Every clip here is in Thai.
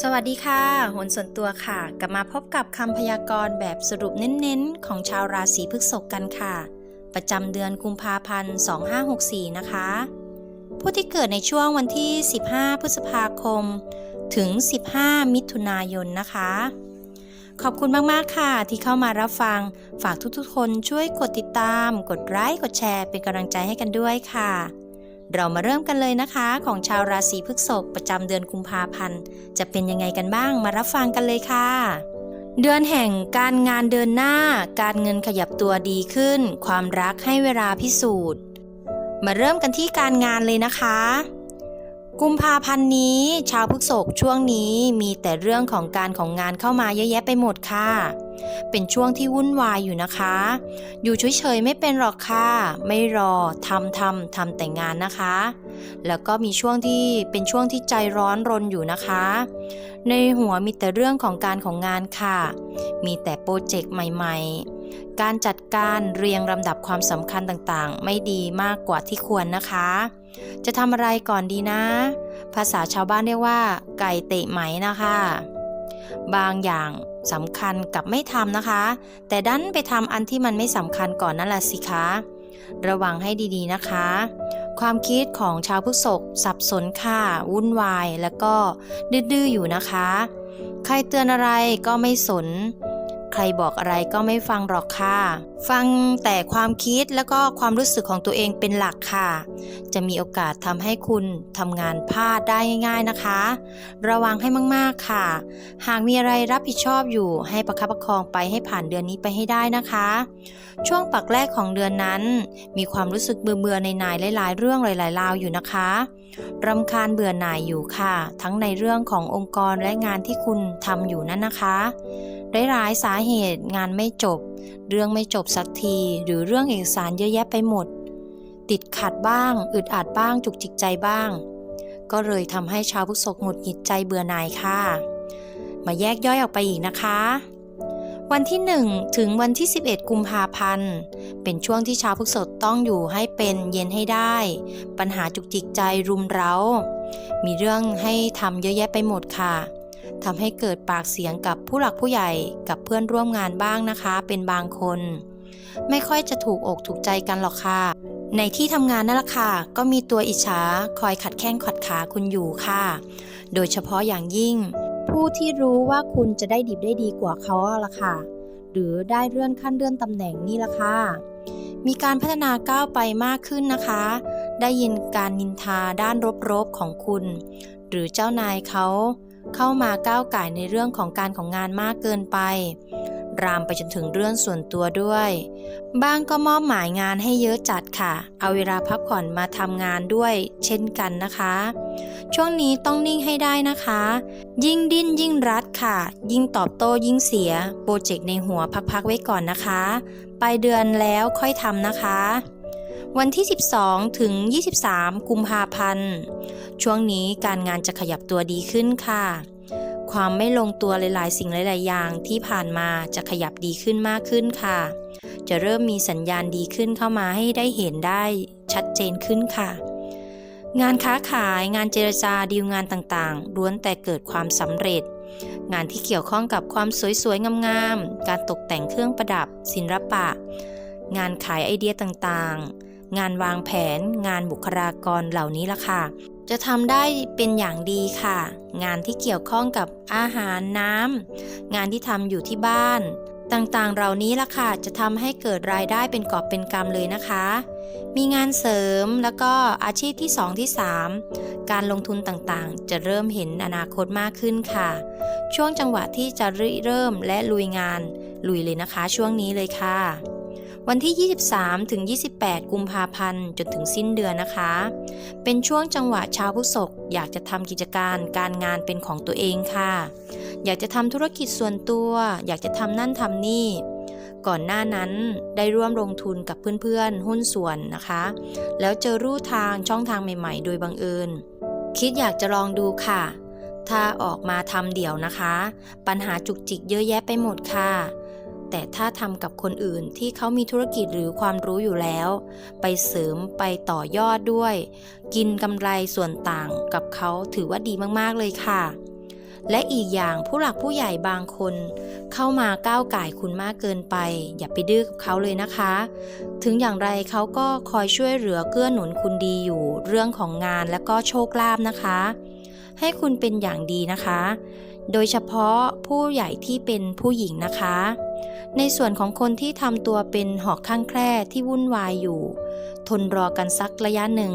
สวัสดีค่ะหนส่วนตัวค่ะ กลับมาพบกับคำพยากรณ์แบบสรุปเน้นๆ ของชาวราศีพฤษภกันค่ะ ประจำเดือนกุมภาพันธ์ 2564 นะคะ ผู้ที่เกิดในช่วงวันที่ 15 พฤษภาคม ถึง 15 มิถุนายนนะคะ ขอบคุณมากๆค่ะที่เข้ามารับฟัง ฝากทุกๆ คนช่วยกดติดตาม กดไลค์ กดแชร์ เป็นกำลังใจให้กันด้วยค่ะ เรามาเริ่มกันเลยนะคะ ของชาวราศีพฤษภประจำเดือนกุมภาพันธ์ จะเป็นยังไงกันบ้างมารับฟังกันเลยค่ะ เดือนแห่งการงานเดินหน้า การเงินขยับตัวดีขึ้น ความรักให้เวลาพิสูจน์ มาเริ่มกันที่การงานเลยนะคะกุมภาพันธ์นี้ ชาวพฤษภช่วงนี้มีแต่เรื่องของการของงานเข้ามาเยอะแยะไปหมดค่ะ เป็นช่วงที่วุ่นวายอยู่นะคะ อยู่เฉยๆไม่เป็นหรอกค่ะ ไม่รอทำทำทำแต่งงานนะคะ แล้วก็มีช่วงที่เป็นช่วงที่ใจร้อนรนอยู่นะคะ ในหัวมีแต่เรื่องของการของงานค่ะ มีแต่โปรเจกต์ใหม่ๆ การจัดการเรียงลำดับความสำคัญต่างๆ ไม่ดีมากกว่าที่ควรนะคะ จะทำอะไรก่อนดีนะ ภาษาชาวบ้านเรียกว่า ไก่เตะไหมนะคะ บางอย่าง สำคัญกับไม่ทำนะคะ แต่ดันไปทำอันที่มันไม่สำคัญก่อนนั่นแหละสิคะ ระวังให้ดีๆนะคะ ความคิดของชาวพฤษกสับสนค่ะวุ่นวายแล้วก็ดื้อๆอยู่นะคะ ใครเตือนอะไรก็ไม่สน ใครบอกอะไรก็ไม่ฟังหรอกค่ะ ฟังแต่ความคิดแล้วก็ความรู้สึกของตัวเองเป็นหลักค่ะ จะมีโอกาสทำให้คุณทำงานพลาดได้ง่าย ๆนะคะ ระวังให้มากๆค่ะ หากมีอะไรรับผิดชอบอยู่ให้ประคับประคองไปให้ผ่านเดือนนี้ไปให้ได้นะคะ ช่วงปักแรกของเดือนนั้น มีความรู้สึกเบื่อเบื่อในนายหลาย ๆ เรื่องหลายๆราวอยู่นะคะรำคาญเบื่อหน่ายอยู่ค่ะ ทั้งในเรื่องขององค์กรและงานที่คุณทำอยู่นั่นนะคะ หลายๆสาเหตุงานไม่จบ เรื่องไม่จบสักที หรือเรื่องเอกสารเยอะแยะไปหมด ติดขัดบ้าง อึดอัดบ้าง จุกจิกใจบ้าง ก็เลยทำให้ชาวพฤษภหงุดหงิดใจเบื่อหน่ายค่ะ มาแยกย่อยออกไปอีกนะคะ วันที่ 1 ถึงวันที่ 11 กุมภาพันธ์ เป็นช่วงที่ชาวพฤษภต้องอยู่ให้เป็นเย็นให้ได้ ปัญหาจุกจิกใจรุมเร้า มีเรื่องให้ทำเยอะแยะไปหมดค่ะ ทำให้เกิดปากเสียงกับผู้หลักผู้ใหญ่กับเพื่อนร่วมงานบ้างนะคะ เป็นบางคน ไม่ค่อยจะถูกอกถูกใจกันหรอกค่ะ ในที่ทำงานนั่นแหละค่ะ ก็มีตัวอิจฉาคอยขัดแข้งขัดขาคุณอยู่ค่ะ โดยเฉพาะอย่างยิ่ง ผู้ที่รู้ว่าคุณจะได้ดีได้ดีกว่าเขาละค่ะ หรือได้เลื่อนขั้นเลื่อนตำแหน่งนี่ละค่ะมีการพัฒนาก้าวไปมากขึ้นนะคะ ได้ยินการนินทาด้านรบๆของคุณ หรือเจ้านายเขา เข้ามาก้าวไก่ในเรื่องของการของงานมากเกินไป รามไปจนถึงเรื่องส่วนตัวด้วย บ้างก็มอบหมายงานให้เยอะจัดค่ะ เอาเวลาพักผ่อนมาทำงานด้วย เช่นกันนะคะ ช่วงนี้ต้องนิ่งให้ได้นะคะ ยิ่งดิ้นยิ่งรัดค่ะ ยิ่งตอบโต้ยิ่งเสีย โปรเจกต์ในหัวพักๆไว้ก่อนนะคะ ไปเดือนแล้วค่อยทำนะคะ วันที่ 12 ถึง 23 กุมภาพันธ์ ช่วงนี้การงานจะขยับตัวดีขึ้นค่ะ ความไม่ลงตัวหลาย ๆ สิ่งหลาย ๆ อย่างที่ผ่านมาจะขยับดีขึ้นมากขึ้นค่ะ จะเริ่มมีสัญญาณดีขึ้นเข้ามาให้ได้เห็นได้ชัดเจนขึ้นค่ะ งานค้าขายงานเจรจาดีลงานต่าง ๆ ล้วนแต่เกิดความสำเร็จ งานที่เกี่ยวข้องกับความสวย ๆ งาม ๆ การตกแต่งเครื่องประดับ ศิลปะ งานขายไอเดียต่าง ๆ งานวางแผน งานบุคลากรเหล่านี้ละค่ะ จะทำได้เป็นอย่างดีค่ะ งานที่เกี่ยวข้องกับอาหารน้ำงานที่ทำอยู่ที่บ้าน ต่างๆ เหล่านี้ละค่ะ จะทำให้เกิดรายได้เป็นกอบเป็นกำเลยนะคะ มีงานเสริมแล้วก็อาชีพที่ 2 ที่ 3 การลงทุนต่างๆ จะเริ่มเห็นอนาคตมากขึ้นค่ะ ช่วงจังหวะที่จะริเริ่มและลุยงานลุยเลยนะคะ ช่วงนี้เลยค่ะ วันที่ 23 ถึง 28 กุมภาพันธ์จนถึงสิ้นเดือนนะคะ เป็นช่วงจังหวะชาวพุธศกอยากจะทำกิจการการงานเป็นของตัวเองค่ะ อยากจะทำธุรกิจส่วนตัว อยากจะทำนั่นทำนี่ ก่อนหน้านั้นได้ร่วมลงทุนกับเพื่อนๆ หุ้นส่วนนะคะ แล้วเจอรูทางช่องทางใหม่ๆ โดยบังเอิญ คิดอยากจะลองดูค่ะถ้าออกมาทำเดี่ยวนะคะ ปัญหาจุกจิกเยอะแยะไปหมดค่ะ แต่ถ้าทำกับคนอื่นที่เขามีธุรกิจหรือความรู้อยู่แล้ว ไปเสริมไปต่อยอดด้วย กินกำไรส่วนต่างกับเขาถือว่าดีมากๆเลยค่ะ และอีกอย่างผู้หลักผู้ใหญ่บางคน เข้ามาก้าวไก่คุณมากเกินไป อย่าไปดื้อกับเขาเลยนะคะ ถึงอย่างไรเขาก็คอยช่วยเหลือเกื้อหนุนคุณดีอยู่เรื่องของงานและก็โชคลาภนะคะ ให้คุณเป็นอย่างดีนะคะโดยเฉพาะผู้ใหญ่ที่เป็นผู้หญิงนะคะ ในส่วนของคนที่ทำตัวเป็นหอกข้างแคร่ที่วุ่นวายอยู่ ทนรอกันสักระยะหนึ่ง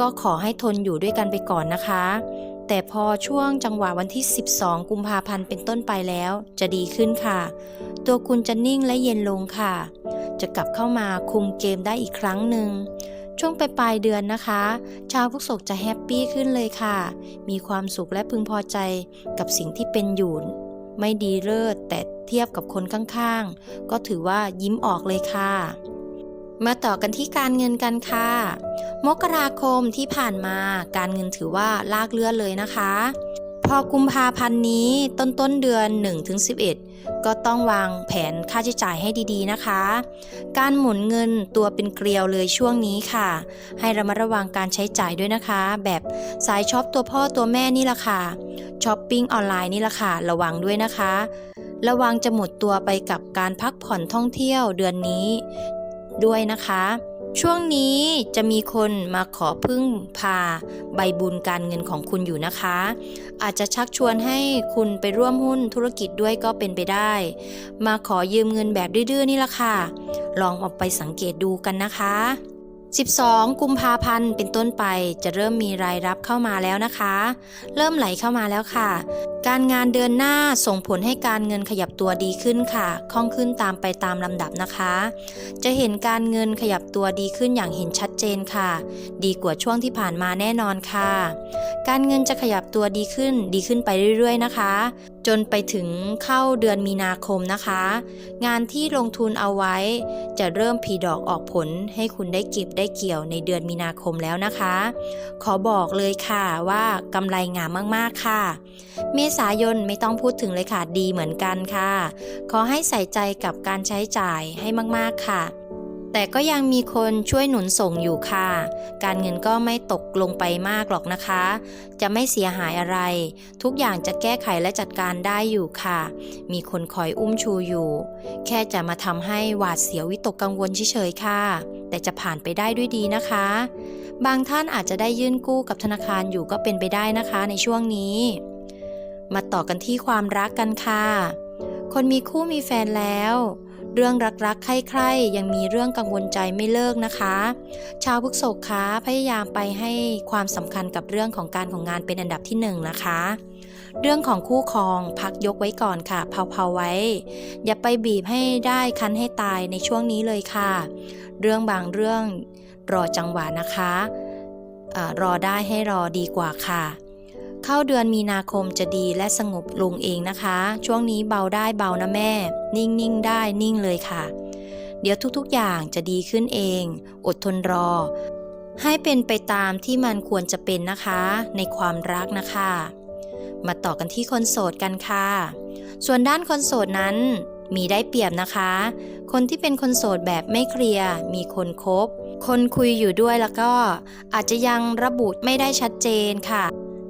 ก็ขอให้ทนอยู่ด้วยกันไปก่อนนะคะ แต่พอช่วงจังหวะวันที่ 12 กุมภาพันธ์เป็นต้นไปแล้ว จะดีขึ้นค่ะ ตัวคุณจะนิ่งและเย็นลงค่ะ จะกลับเข้ามาคุมเกมได้อีกครั้งหนึ่งช่วงปลายเดือนนะคะ ชาวพฤกษกจะแฮปปี้ขึ้นเลยค่ะ มีความสุขและพึงพอใจกับสิ่งที่เป็นอยู่ ไม่ดีเลิศแต่เทียบกับคนข้างๆ ก็ถือว่ายิ้มออกเลยค่ะ มาต่อกันที่การเงินกันค่ะ มกราคมที่ผ่านมาการเงินถือว่าลากเลือดเลยนะคะ พอกุมภาพันธ์นี้ต้นต้นเดือน 1-11 ก็ต้องวางแผนค่าใช้จ่ายให้ดีๆนะคะ การหมุนเงินตัวเป็นเกลียวเลยช่วงนี้ค่ะ ให้ระมัดระวังการใช้จ่ายด้วยนะคะ แบบสายช็อปตัวพ่อตัวแม่นี่ละค่ะช้อปปิ้งออนไลน์นี่ละค่ะระวังด้วยนะคะ ระวังจะหมดตัวไปกับการพักผ่อนท่องเที่ยวเดือนนี้ด้วยนะคะ ช่วงนี้จะมีคนมาขอพึ่งพาใบบุญการเงินของคุณอยู่นะคะ อาจจะชักชวนให้คุณไปร่วมหุ้นธุรกิจด้วยก็เป็นไปได้ มาขอยืมเงินแบบดื้อๆนี่ละค่ะ ลองออกไปสังเกตดูกันนะคะ 12 กุมภาพันธ์เป็นต้นไปจะเริ่มมีรายรับเข้ามาแล้วนะคะ เริ่มไหลเข้ามาแล้วค่ะ การงานเดือนหน้าส่งผลให้การเงินขยับตัวดีขึ้นค่ะคล่องขึ้นตามไปตามลำดับนะคะ จะเห็นการเงินขยับตัวดีขึ้นอย่างเห็นชัดเจนค่ะ ดีกว่าช่วงที่ผ่านมาแน่นอนค่ะ การเงินจะขยับตัวดีขึ้น ดีขึ้นไปเรื่อยๆนะคะ จนไปถึงเข้าเดือนมีนาคมนะคะ งานที่ลงทุนเอาไว้ จะเริ่มผีดอกออกผลให้คุณได้เก็บได้เกี่ยวในเดือนมีนาคมแล้วนะคะ ขอบอกเลยค่ะว่ากำไรงามมากๆค่ะ เมษายนไม่ต้องพูดถึงเลยค่ะดีเหมือนกันค่ะ ขอให้ใส่ใจกับการใช้จ่ายให้มากๆค่ะ แต่ก็ยังมีคนช่วยหนุนส่งอยู่ค่ะ การเงินก็ไม่ตกลงไปมากหรอกนะคะ จะไม่เสียหายอะไร ทุกอย่างจะแก้ไขและจัดการได้อยู่ค่ะ มีคนคอยอุ้มชูอยู่ แค่จะมาทำให้หวาดเสียววิตกกังวลเฉยๆค่ะ แต่จะผ่านไปได้ด้วยดีนะคะ บางท่านอาจจะได้ยื่นกู้กับธนาคารอยู่ก็เป็นไปได้นะคะในช่วงนี้ มาต่อกันที่ความรักกันค่ะ คนมีคู่มีแฟนแล้ว เรื่องรักๆ ใคร่ๆ ยังมีเรื่องกังวลใจไม่เลิกนะคะ ชาวพฤกษกคะพยายามไปให้ความสำคัญกับเรื่องของการของงานเป็นอันดับที่หนึ่งนะคะ เรื่องของคู่ครองพักยกไว้ก่อนค่ะเผาๆไว้ อย่าไปบีบให้ได้คันให้ตายในช่วงนี้เลยค่ะ เรื่องบางเรื่องรอจังหวะนะคะอารอได้ให้รอดีกว่าค่ะเข้าเดือนมีนาคมจะดีและสงบลงเองนะคะ ช่วงนี้เบาได้เบานะแม่ นิ่งๆได้นิ่งเลยค่ะ เดี๋ยวทุกๆอย่างจะดีขึ้นเอง อดทนรอ ให้เป็นไปตามที่มันควรจะเป็นนะคะ ในความรักนะคะ มาต่อกันที่คนโสดกันค่ะ ส่วนด้านคนโสดนั้นมีได้เปรียบนะคะ คนที่เป็นคนโสดแบบไม่เคลียร์ มีคนคบ คนคุยอยู่ด้วยแล้วก็อาจจะยังระบุไม่ได้ชัดเจนค่ะ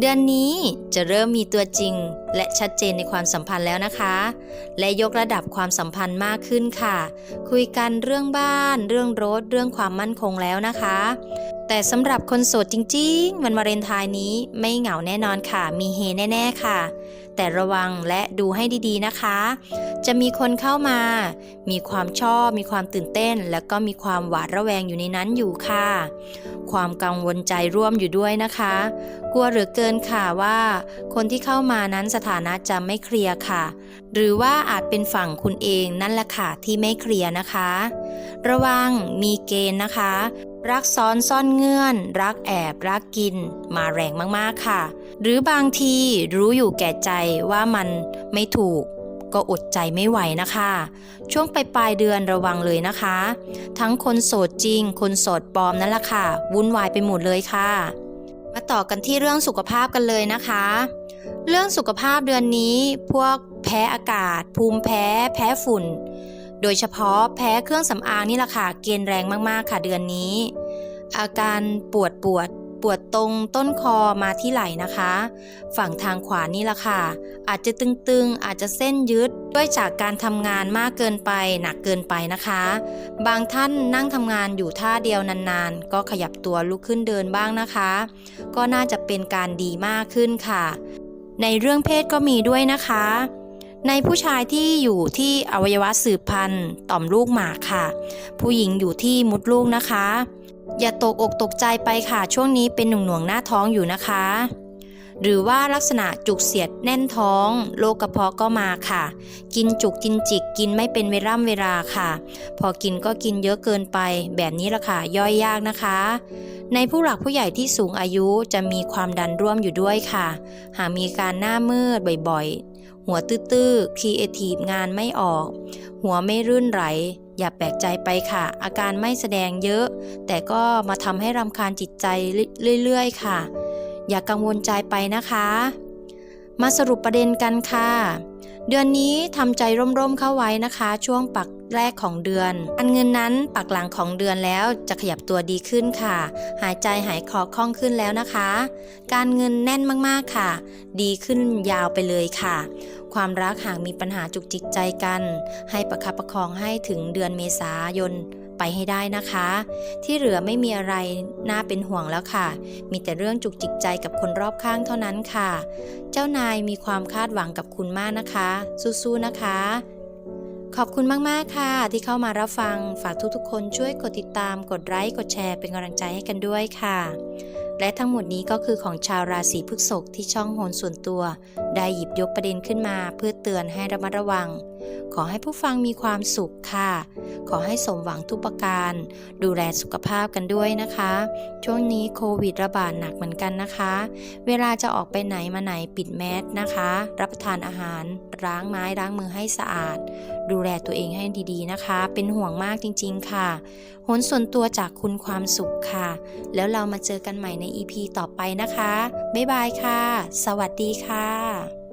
เดือนนี้จะเริ่มมีตัวจริง และชัดเจนในความสัมพันธ์แล้วนะคะ และยกระดับความสัมพันธ์มากขึ้นค่ะ คุยกันเรื่องบ้าน เรื่องรถ เรื่องความมั่นคงแล้วนะคะ แต่สำหรับคนโสดจริงๆ วันวาเลนไทน์นี้ไม่เหงาแน่นอนค่ะ มีเฮแน่ๆค่ะ แต่ระวังและดูให้ดีๆนะคะ จะมีคนเข้ามา มีความชอบ มีความตื่นเต้น แล้วก็มีความหวาดระแวงอยู่ในนั้นอยู่ค่ะ ความกังวลใจร่วมอยู่ด้วยนะคะ กลัวเหลือเกินค่ะว่า คนที่เข้ามานั้นสถานะจะไม่เคลียร์ค่ะ หรือว่าอาจเป็นฝั่งคุณเองนั่นแหละค่ะที่ไม่เคลียร์นะคะ ระวังมีเกณฑ์นะคะ รักซ้อนซ่อนเงื่อน รักแอบรักกิน มาแรงมากๆค่ะ หรือบางทีรู้อยู่แก่ใจว่ามันไม่ถูก ก็อดใจไม่ไหวนะคะ ช่วงปลายปลายเดือนระวังเลยนะคะ ทั้งคนโสดจริง คนโสดปลอมนั่นแหละค่ะ วุ่นวายไปหมดเลยค่ะ มาต่อกันที่เรื่องสุขภาพกันเลยนะคะ เรื่องสุขภาพเดือนนี้พวกแพ้อากาศ ภูมิแพ้ แพ้ฝุ่น โดยเฉพาะแพ้เครื่องสำอางนี่แหละค่ะ เกณฑ์แรงมากๆค่ะเดือนนี้ อาการปวดปวดปวดตรงต้นคอมาที่ไหล่นะคะ ฝั่งทางขวานี่แหละค่ะ อาจจะตึงๆ อาจจะเส้นยืดด้วยจากการทำงานมากเกินไปหนักเกินไปนะคะ บางท่านนั่งทำงานอยู่ท่าเดียวนานๆ ก็ขยับตัวลุกขึ้นเดินบ้างนะคะ ก็น่าจะเป็นการดีมากขึ้นค่ะ ในเรื่องเพศก็มีด้วยนะคะ ในผู้ชายที่อยู่ที่อวัยวะสืบพันธุ์ต่อมลูกหมากค่ะ ผู้หญิงอยู่ที่มดลูกนะคะ อย่าตกอกตกใจไปค่ะ ช่วงนี้เป็นหน่วงหน่วงหน้าท้องอยู่นะคะ หรือว่าลักษณะจุกเสียดแน่นท้องโรคกระเพาะก็มาค่ะ กินจุกกินจิกกินไม่เป็นเวล่ำเวลาค่ะ พอกินก็กินเยอะเกินไป แบบนี้ละค่ะย่อยยากนะคะ ในผู้หลักผู้ใหญ่ที่สูงอายุจะมีความดันร่วมอยู่ด้วยค่ะ หากมีการหน้ามืดบ่อย หัวตื้อๆครีเอทีฟงานไม่ออก หัวไม่รื่นไหล อย่าแปลกใจไปค่ะ อาการไม่แสดงเยอะ แต่ก็มาทำให้รำคาญจิตใจเรื่อยๆ ค่ะ อย่ากังวลใจไปนะคะ มาสรุปประเด็นกันค่ะ เดือนนี้ทำใจร่มๆเข้าไว้นะคะ ช่วงปักแรกของเดือน อันเงินนั้นปักหลังของเดือนแล้วจะขยับตัวดีขึ้นค่ะ หายใจหายคอคล่องขึ้นแล้วนะคะ การเงินแน่นมากๆค่ะ ดีขึ้นยาวไปเลยค่ะ ความรักหากมีปัญหาจุกจิกใจกัน ให้ประคับประคองให้ถึงเดือนเมษายน ไปให้ได้นะคะ ที่เหลือไม่มีอะไรน่าเป็นห่วงแล้วค่ะ มีแต่เรื่องจุกจิกใจกับคนรอบข้างเท่านั้นค่ะ เจ้านายมีความคาดหวังกับคุณมากนะคะ สู้ๆนะคะขอบคุณมาก ๆ ค่ะ ที่เข้ามารับฟัง ฝากทุก ๆ คนช่วยกดติดตาม กดไลค์ กดแชร์เป็นกำลังใจให้กันด้วยค่ะ และทั้งหมดนี้ก็คือของชาวราศีพฤษภที่ช่องโหนส่วนตัว ได้หยิบยกประเด็นขึ้นมาเพื่อเตือนให้ระมัดระวัง ขอให้ผู้ฟังมีความสุขค่ะ ขอให้สมหวังทุกประการ ดูแลสุขภาพกันด้วยนะคะ ช่วงนี้โควิดระบาดหนักเหมือนกันนะคะ เวลาจะออกไปไหนมาไหนปิดแมสนะคะ รับประทานอาหาร ล้างไม้ล้างมือให้สะอาด ดูแลตัวเองให้ดีๆนะคะ เป็นห่วงมากจริง ๆ ค่ะโหนส่วนตัวจากคุณความสุขค่ะ แล้วเรามาเจอกันใหม่ใน EP ต่อไปนะคะ บ๊ายบายค่ะ สวัสดีค่ะ